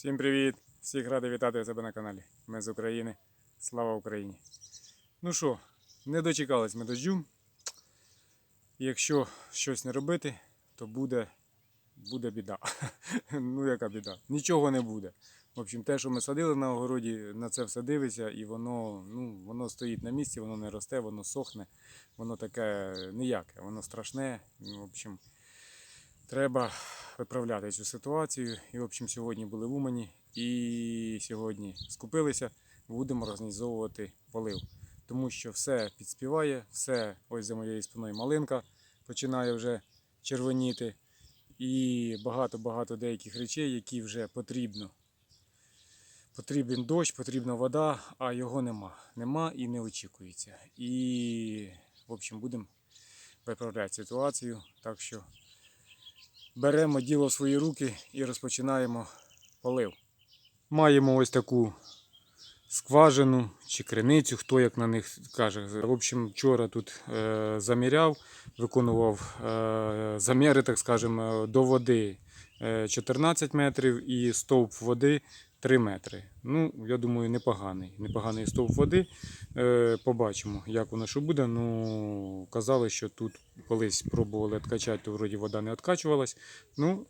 Всім привіт! Всіх радий вітати себе на каналі. Ми з України. Слава Україні! Ну що, не дочекались ми дождю. Якщо щось не робити, то буде, буде біда. ну яка біда? Нічого не буде. В общем, те, що ми садили на огороді, на це все дивиться, і воно, ну, воно стоїть на місці, воно не росте, воно сохне, воно таке ніяке, воно страшне. Ну, в общем, треба виправляти цю ситуацію. І, в общем, сьогодні були в Умані і сьогодні скупилися, будемо організовувати полив. Тому що все підспіває, все ось за моєю спиною малинка починає вже червоніти. І багато-багато деяких речей, які вже потрібно. Потрібен дощ, потрібна вода, а його нема. Нема і не очікується. І, в общем, будемо виправляти ситуацію. Так що беремо діло в свої руки і розпочинаємо полив. Маємо ось таку скважину чи криницю, хто як на них каже. В общем, вчора тут е, заміряв, виконував е, заміри, так скажемо, до води е, 14 метрів і стовп води 3 метри. Ну, я думаю, непоганий. Непоганий стовп води. Е, побачимо, як воно що буде. Ну, казали, що тут колись пробували відкачати, то вроді вода не відкачувалась. Ну,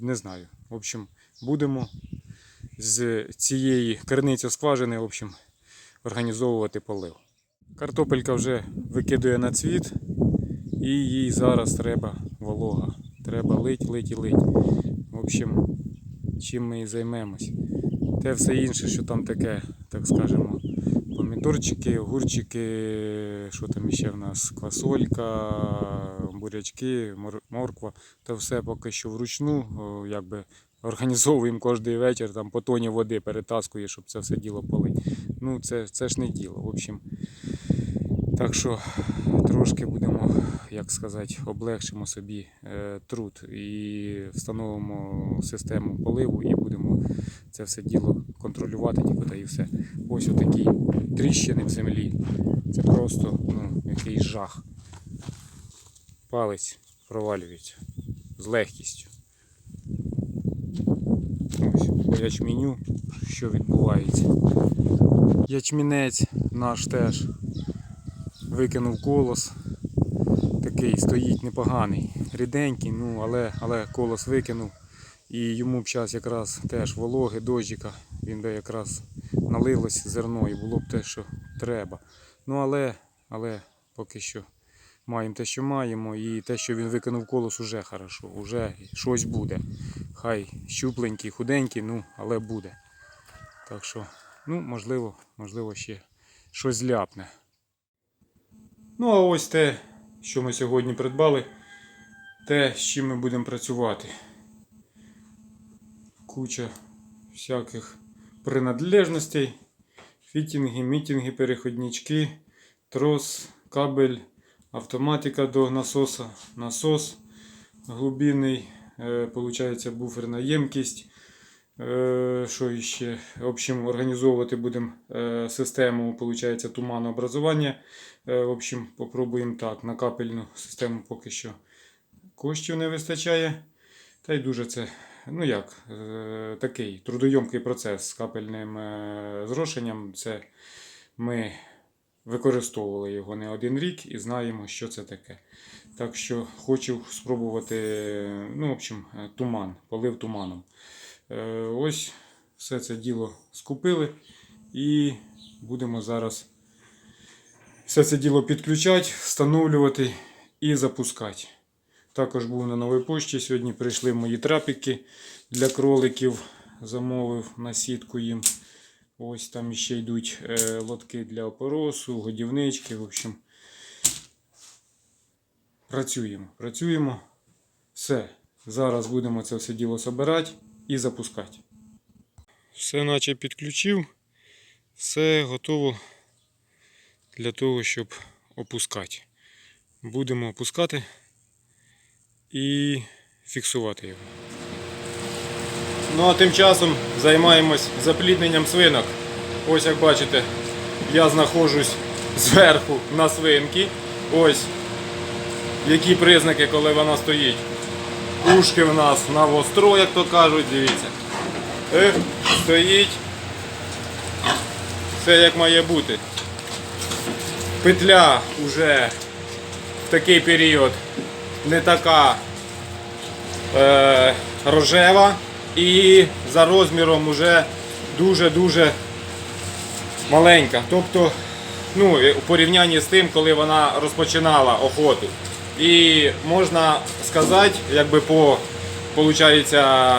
не знаю. В общем, будемо з цієї криниці скважини, в общем, організовувати полив. Картопелька вже викидує на цвіт, і їй зараз треба волога. Треба лить, лить і лить. В общем, чим ми і займемось. Те все інше, що там таке, так скажемо, помідорчики, огурчики, що там ще в нас, квасолька, бурячки, морква, то все поки що вручну, якби організовуємо кожен вечір, там по тоні води перетаскує, щоб це все діло полить. Ну, це, це ж не діло. В общем, так що трошки будемо, як сказати, облегшимо собі е, труд і встановимо систему поливу і будемо це все діло контролювати, тільки та і все. Ось отакі тріщини в землі. Це просто ну, якийсь жах. Палець провалюється з легкістю. Ось ячменю, що відбувається. Ячмінець наш теж викинув колос. Такий стоїть непоганий, ріденький, ну але, але колос викинув. І йому б час якраз теж вологи, дощика, він би якраз налилось зерно і було б те, що треба. Ну але, але поки що маємо те, що маємо, і те, що він викинув колос, уже хорошо, уже щось буде. Хай щупленький, худенький, ну, але буде. Так що, ну, можливо, можливо, ще щось зляпне. Ну, а ось те, що ми сьогодні придбали, те, з чим ми будемо працювати. Куча всяких принадлежностей, фітінги, мітінги, переходнички, трос, кабель, автоматика до насоса, насос глибинний, е, получається буферна ємкість. Е, Що іще? В общем, організовувати будемо е, систему, виходить, туманообразування. Е, В общем, попробуємо так. На капельну систему поки що коштів не вистачає. Та й дуже це, ну як, такий трудойомкий процес з капельним зрошенням. Це ми використовували його не один рік і знаємо, що це таке. Так що хочу спробувати, ну, в общем, туман, полив туманом. Е, Ось все це діло скупили і будемо зараз все це діло підключати, встановлювати і запускати. Також був на новій пошті. Сьогодні прийшли мої трапики для кроликів. Замовив на сітку їм. Ось там ще йдуть е, лотки для опоросу, годівнички. В общем, працюємо. Працюємо. Все. Зараз будемо це все діло збирати і запускати. Все наче підключив. Все готово для того, щоб опускати. Будемо опускати і фіксувати його. Ну а тим часом займаємось заплідненням свинок. Ось як бачите, я знаходжусь зверху на свинки. Ось які признаки, коли вона стоїть. Ушки в нас на востро, як то кажуть, дивіться. Е, стоїть. Все як має бути. Петля вже в такий період не така е, рожева і за розміром вже дуже-дуже маленька. Тобто, ну, у порівнянні з тим, коли вона розпочинала охоту. І можна сказати, якби по, получається,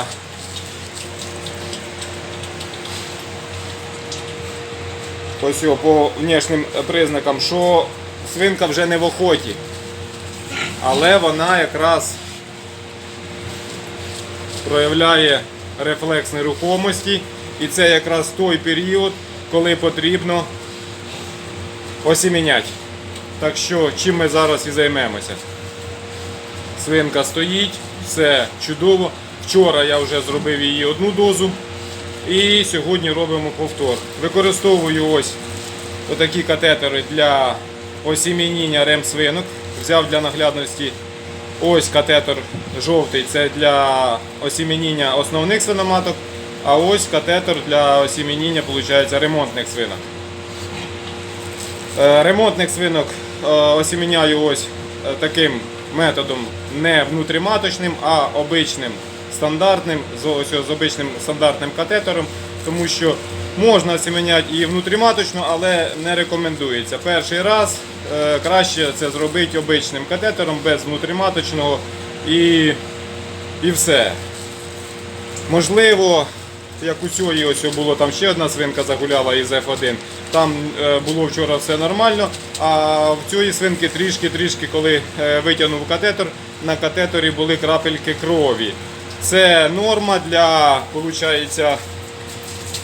ось по внешнім признакам, що свинка вже не в охоті. Але вона якраз проявляє рефлекс нерухомості. І це якраз той період, коли потрібно осіміняти. Так що чим ми зараз і займемося. Свинка стоїть, все чудово. Вчора я вже зробив її одну дозу. І сьогодні робимо повтор. Використовую ось отакі катетери для осімініння ремсвинок. Взяв для наглядності ось катетер жовтий, це для осімініння основних свиноматок, а ось катетер для осімініння виходить, ремонтних свинок. Е, Ремонтних свинок е, осіміняю ось е, таким методом не внутріматочним, а обичним стандартним, з, ось з обичним стандартним катетером, тому що можна осіміняти і внутріматочно, але не рекомендується. Перший раз е, краще це зробити обичним катетером без внутріматочного і, і все. Можливо, як у цієї ось було там ще одна свинка загуляла із F1. Там е, було вчора все нормально. А в цієї свинки трішки-трішки, коли е, витягнув катетер, на катетері були крапельки крові. Це норма для, виходить,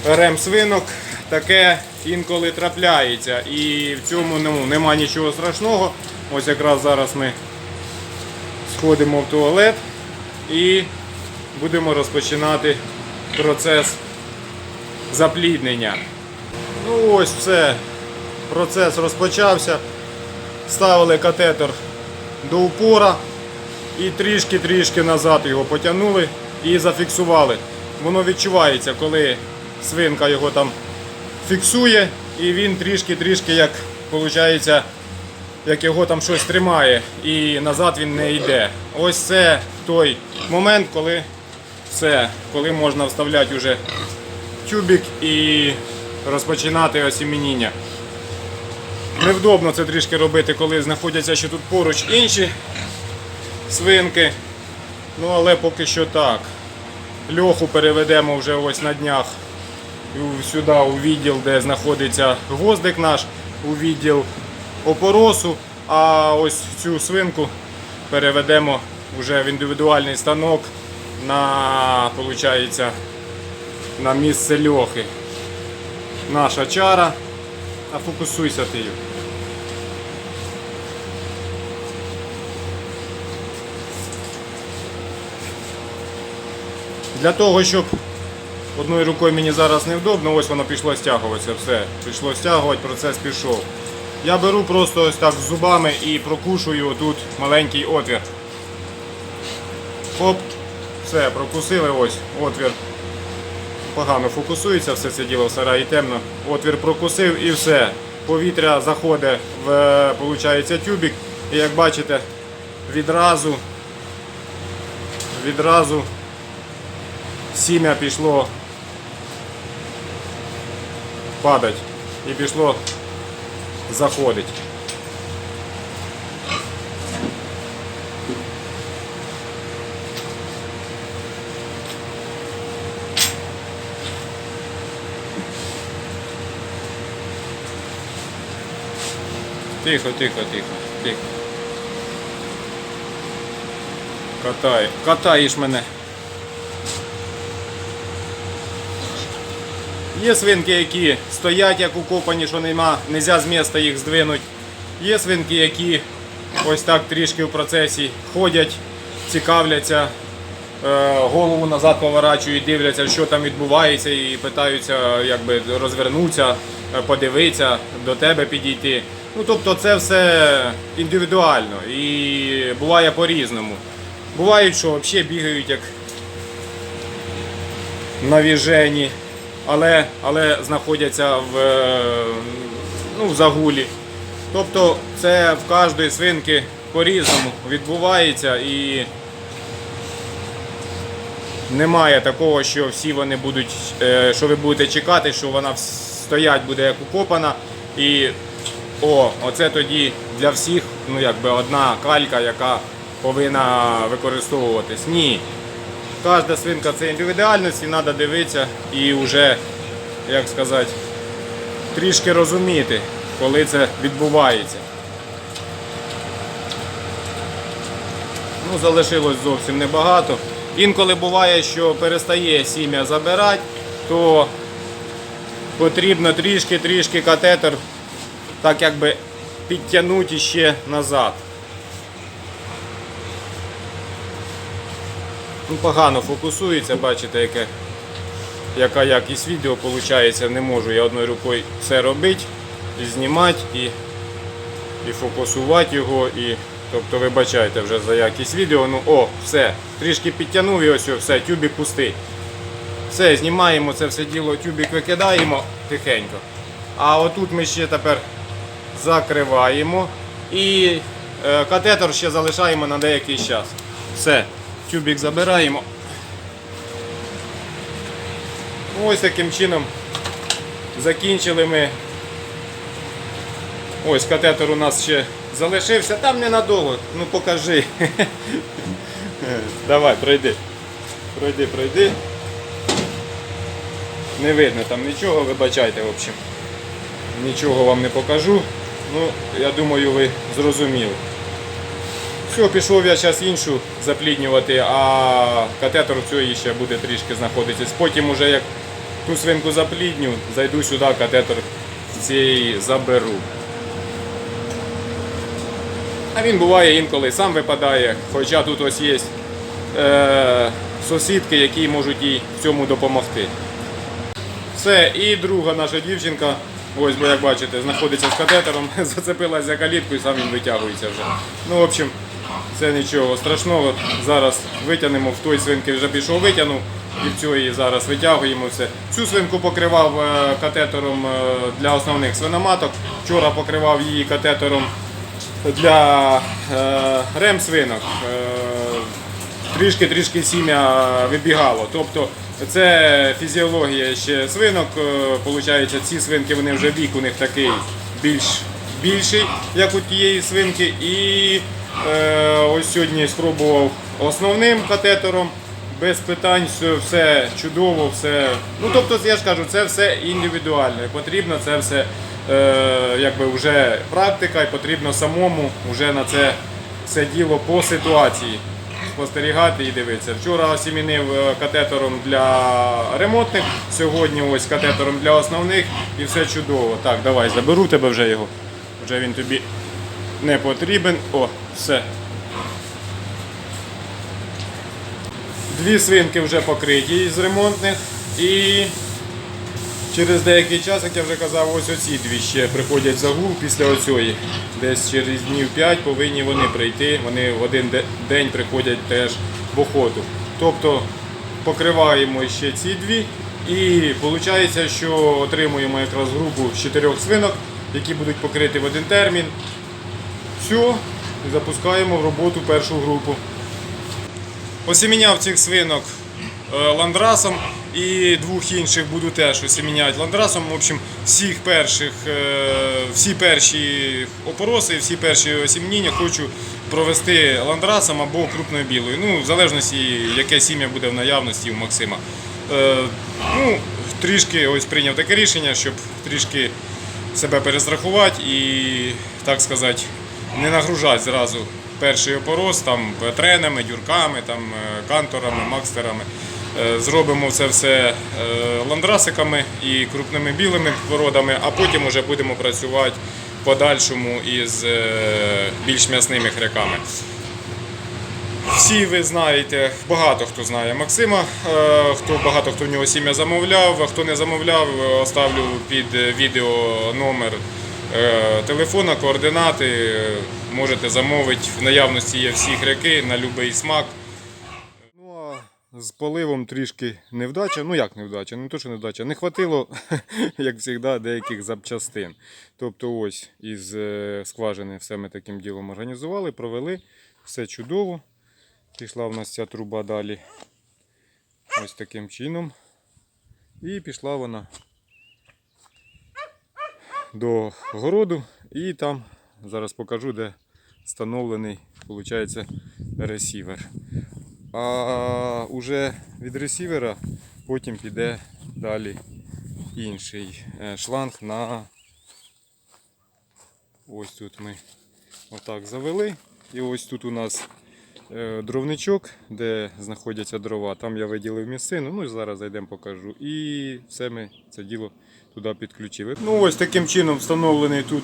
рем-свинок. Таке інколи трапляється. І в цьому ну, нема нічого страшного. Ось якраз зараз ми сходимо в туалет і будемо розпочинати процес запліднення. Ну ось все. Процес розпочався. Ставили катетер до упора і трішки-трішки назад його потягнули і зафіксували. Воно відчувається, коли свинка його там фіксує, і він трішки-трішки, як виходить, як його там щось тримає, і назад він не йде. Ось це той момент, коли все, коли можна вставляти вже тюбик і розпочинати осімініння. Невдобно це трішки робити, коли знаходяться ще тут поруч інші свинки. Ну але поки що так. Льоху переведемо вже ось на днях сюди у відділ, де знаходиться гвоздик наш, у відділ опоросу. А ось цю свинку переведемо вже в індивідуальний станок на, получається, на місце льохи. Наша чара. А фокусуйся ти. Для того, щоб одною рукою мені зараз невдобно, ось воно пішло стягуватися, все. Пішло стягувати, процес пішов. Я беру просто ось так з зубами і прокушую тут маленький отвір. Хоп, все, прокусили ось отвір. Погано фокусується, все це діло в сараї темно. Отвір прокусив і все. Повітря заходить в получається, тюбик. І як бачите, відразу, відразу сім'я пішло падать і пішло заходить. Тихо, тихо, тихо, тихо. Катай, катаєш мене. Є свинки, які стоять як укопані, що нема, нельзя з міста їх здвинути. Є свинки, які ось так трішки в процесі ходять, цікавляться, е, голову назад поворачують, дивляться, що там відбувається, і питаються якби, розвернутися, е, подивитися, до тебе підійти. Ну, тобто це все індивідуально і буває по-різному. Бувають, що взагалі бігають як навіжені, але, але знаходяться в, е, ну, в загулі. Тобто це в кожної свинки по-різному відбувається і немає такого, що всі вони будуть, е, що ви будете чекати, що вона стоять буде як укопана. І о, оце тоді для всіх ну, якби одна калька, яка повинна використовуватись. Ні. Кожна свинка це індивідуальність і треба дивитися і вже, як сказати, трішки розуміти, коли це відбувається. Ну, залишилось зовсім небагато. Інколи буває, що перестає сім'я забирати, то потрібно трішки-трішки катетер так якби підтягнути ще назад. Ну, погано фокусується, бачите, яке, яка якість відео виходить. Не можу я одною рукою все робити, і знімати, і, і фокусувати його. І, тобто вибачайте вже за якість відео. Ну о, все, трішки підтягнув і ось все, тюбик пустий. Все, знімаємо це все діло, тюбик викидаємо тихенько. А отут ми ще тепер закриваємо і е, катетер ще залишаємо на деякий час. Все, тюбик забираємо. Ось таким чином закінчили ми. Ось катетер у нас ще залишився, там ненадовго, ну покажи. Давай, пройди. Пройди, пройди. Не видно там нічого, вибачайте, в общем. Нічого вам не покажу. Ну, я думаю, ви зрозуміли. Все, пішов я зараз іншу запліднювати, а катетер цій ще буде трішки знаходитись. Потім уже як ту свинку заплідню, зайду сюди, катетер цей заберу. А він буває інколи сам випадає, хоча тут ось є е, сусідки, які можуть їй в цьому допомогти. Все, і друга наша дівчинка, ось бо як бачите, знаходиться з катетером, зацепилася за калітку і сам він витягується вже. Ну, в общем, це нічого страшного. Зараз витягнемо, в той свинки вже пішов, витягнув, і в цієї зараз витягуємо все. Цю свинку покривав е, катетером е, для основних свиноматок. Вчора покривав її катетером для е, рем-свинок. Трішки-трішки сім'я вибігало. Тобто це фізіологія ще свинок. Получається, ці свинки вони вже вік у них такий більш більший, як у тієї свинки. І ось сьогодні спробував основним катетером. Без питань, все, все чудово, все. Ну тобто, я ж кажу, це все індивідуально. І Потрібно це все е, якби вже практика, і потрібно самому вже на це все діло по ситуації спостерігати і дивитися. Вчора осімінив е, катетером для ремонтних, сьогодні ось катетером для основних і все чудово. Так, давай, заберу тебе вже його. Вже він тобі не потрібен. О, все. Дві свинки вже покриті з ремонтних і через деякий час, як я вже казав, ось оці дві ще приходять загул після оцієї. Десь через днів 5 повинні вони прийти. Вони в один день приходять теж в охоту. Тобто покриваємо ще ці дві і виходить, що отримуємо якраз групу з чотирьох свинок, які будуть покриті в один термін. Все, запускаємо в роботу першу групу. Осіміняв цих свинок е, ландрасом і двох інших буду теж осіміняти ландрасом. В общем, всіх перших, е, всі перші опороси, всі перші осімніння хочу провести ландрасом або крупною білою. Ну, в залежності, яке сім'я буде в наявності у Максима. Е, Ну, трішки ось прийняв таке рішення, щоб трішки себе перестрахувати і, так сказати, не нагружати зразу перший опорос там тренами, дюрками, там, е, канторами, макстерами. Е, Зробимо це все е, ландрасиками і крупними білими породами, а потім вже будемо працювати в подальшому із більш м'ясними хряками. Всі ви знаєте, багато хто знає Максима, хто багато хто в нього сім'я замовляв. а Хто не замовляв, оставлю під відео номер телефона, координати. Е, Можете замовити. В наявності є всі хряки на будь-який смак. Ну а З поливом трішки невдача. Ну як невдача? Не то, що невдача. Не хватило, як завжди, деяких запчастин. Тобто, ось із е, скважини все ми таким ділом організували, провели. Все чудово. Пішла в нас ця труба далі. Ось таким чином. І пішла вона до городу. І там зараз покажу, де встановлений, виходить, ресівер. А уже від ресівера потім піде далі інший е, шланг на ось тут ми отак завели. І ось тут у нас е, дровничок, де знаходяться дрова. Там я виділив місцину. Ну і зараз зайдемо покажу. І все ми це діло туди підключили. Ну ось таким чином встановлений тут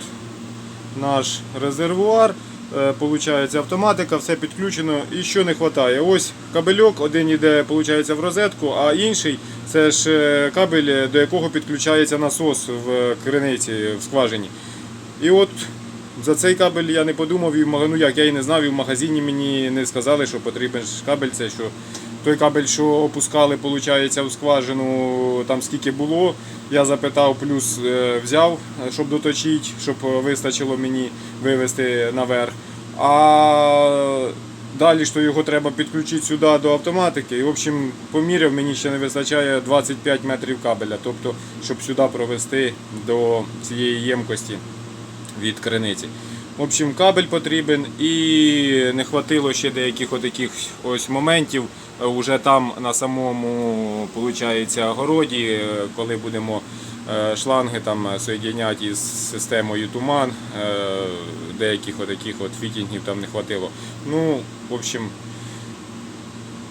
наш резервуар. Е, Получається автоматика, все підключено. І що не вистачає? Ось кабельок, один йде получається, в розетку, а інший це ж е, кабель, до якого підключається насос в криниці, в скважині. І от за цей кабель я не подумав, і ну як я і не знав, і в магазині мені не сказали, що потрібен кабель. Це що той кабель, що опускали, виходить, у скважину, там скільки було. Я запитав, плюс е, взяв, е, щоб доточити, щоб е, вистачило мені вивезти наверх. А далі що його треба підключити сюди до автоматики. І в общем, поміряв, мені ще не вистачає 25 метрів кабеля, тобто, щоб сюди провести до цієї ємкості від криниці. В общем, кабель потрібен і не хватило ще деяких ось моментів. Е, Уже там на самому получається, городі, е, коли будемо е, шланги там соєдиняти із системою туман, е, деяких отаких от фітінгів там не хватило. Ну, в общем,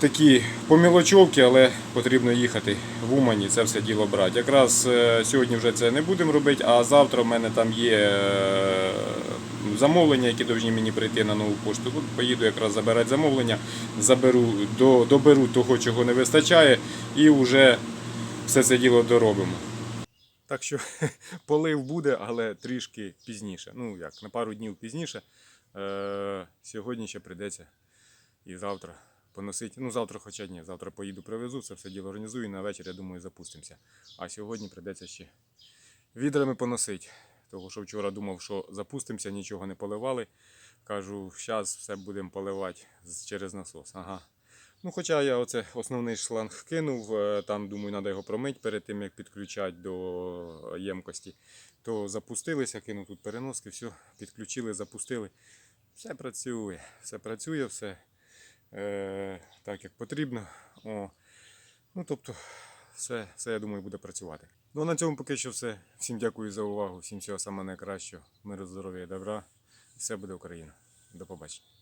такі помілочовки, але потрібно їхати в Умані, це все діло брати. Якраз сьогодні вже це не будемо робити, а завтра в мене там є замовлення, які повинні мені прийти на нову пошту. От поїду якраз забирати замовлення, заберу, до, доберу того, чого не вистачає, і вже все це діло доробимо. Так що полив буде, але трішки пізніше. Ну як, на пару днів пізніше. Е, сьогодні ще прийдеться і завтра поносити. Ну, завтра, хоча ні, завтра поїду привезу, це все діло організую і на вечір, я думаю, запустимося. А сьогодні прийдеться ще відрами поносити. Того, що вчора думав, що запустимося, нічого не поливали. Кажу, зараз все будемо поливати через насос. Ага. Ну, хоча я оце основний шланг кинув, е, там думаю, треба його промити перед тим, як підключати до ємкості. То запустилися, кинув тут переноски, все, підключили, запустили. Все працює, все працює, все е, так, як потрібно. О. Ну, тобто, все, все, я думаю, буде працювати. Ну, на цьому поки що все. Всім дякую за увагу, всім всього самого найкращого. Миру, здоров'я добра. Все буде Україна. До побачення.